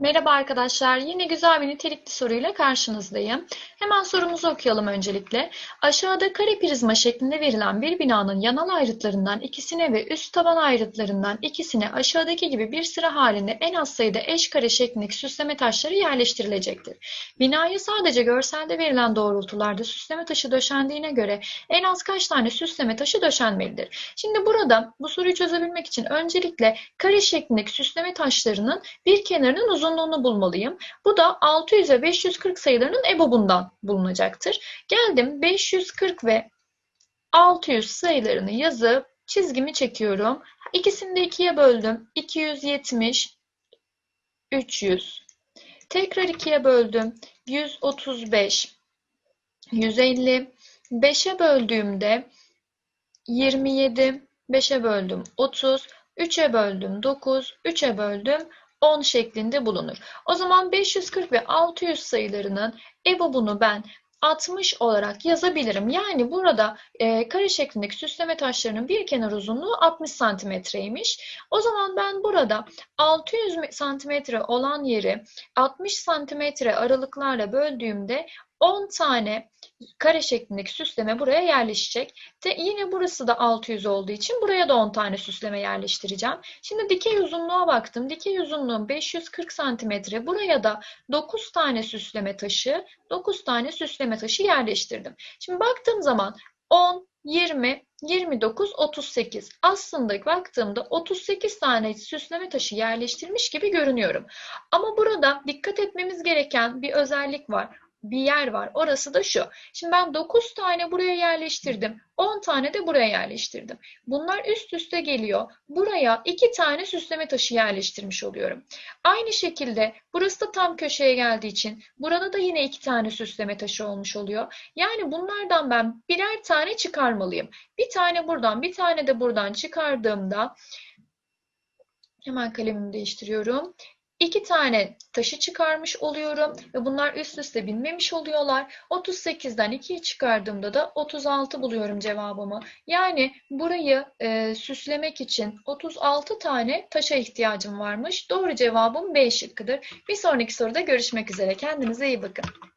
Merhaba arkadaşlar. Yine güzel bir nitelikli soruyla karşınızdayım. Hemen sorumuzu okuyalım öncelikle. Aşağıda kare prizma şeklinde verilen bir binanın yanal ayrıtlarından ikisine ve üst taban ayrıtlarından ikisine aşağıdaki gibi bir sıra halinde en az sayıda eş kare şeklindeki süsleme taşları yerleştirilecektir. Binaya sadece görselde verilen doğrultularda süsleme taşı döşendiğine göre en az kaç tane süsleme taşı döşenmelidir? Şimdi burada bu soruyu çözebilmek için öncelikle kare şeklindeki süsleme taşlarının bir kenarının uzun uzunluğunu bulmalıyım. Bu da 600 ve 540 sayılarının EBOB'undan bulunacaktır. Geldim 540 ve 600 sayılarını yazıp çizgimi çekiyorum. İkisini de ikiye böldüm. 270, 300. Tekrar ikiye böldüm. 135, 150. 5'e böldüğümde 27, 5'e böldüm 30, 3'e böldüm 9, 3'e böldüm 10 şeklinde bulunur. O zaman 540 ve 600 sayılarının EBOB'unu ben 60 olarak yazabilirim. Yani burada e, kare şeklindeki süsleme taşlarının bir kenar uzunluğu 60 santimetreymiş. O zaman ben burada 600 santimetre olan yeri 60 santimetre aralıklarla böldüğümde 10 tane kare şeklindeki süsleme buraya yerleşecek. De yine burası da 600 olduğu için buraya da 10 tane süsleme yerleştireceğim. Şimdi dikey uzunluğa baktım. Dikey uzunluğum 540 santimetre. Buraya da 9 tane süsleme taşı, 9 tane süsleme taşı yerleştirdim. Şimdi baktığım zaman 10, 20, 29, 38. Aslında baktığımda 38 tane süsleme taşı yerleştirmiş gibi görünüyorum. Ama burada dikkat etmemiz gereken bir özellik var bir yer var. Orası da şu. Şimdi ben 9 tane buraya yerleştirdim. 10 tane de buraya yerleştirdim. Bunlar üst üste geliyor. Buraya 2 tane süsleme taşı yerleştirmiş oluyorum. Aynı şekilde burası da tam köşeye geldiği için burada da yine 2 tane süsleme taşı olmuş oluyor. Yani bunlardan ben birer tane çıkarmalıyım. Bir tane buradan bir tane de buradan çıkardığımda hemen kalemimi değiştiriyorum iki tane taşı çıkarmış oluyorum ve bunlar üst üste binmemiş oluyorlar. 38'den 2'yi çıkardığımda da 36 buluyorum cevabımı. Yani burayı e, süslemek için 36 tane taşa ihtiyacım varmış. Doğru cevabım B şıkkıdır. Bir sonraki soruda görüşmek üzere. Kendinize iyi bakın.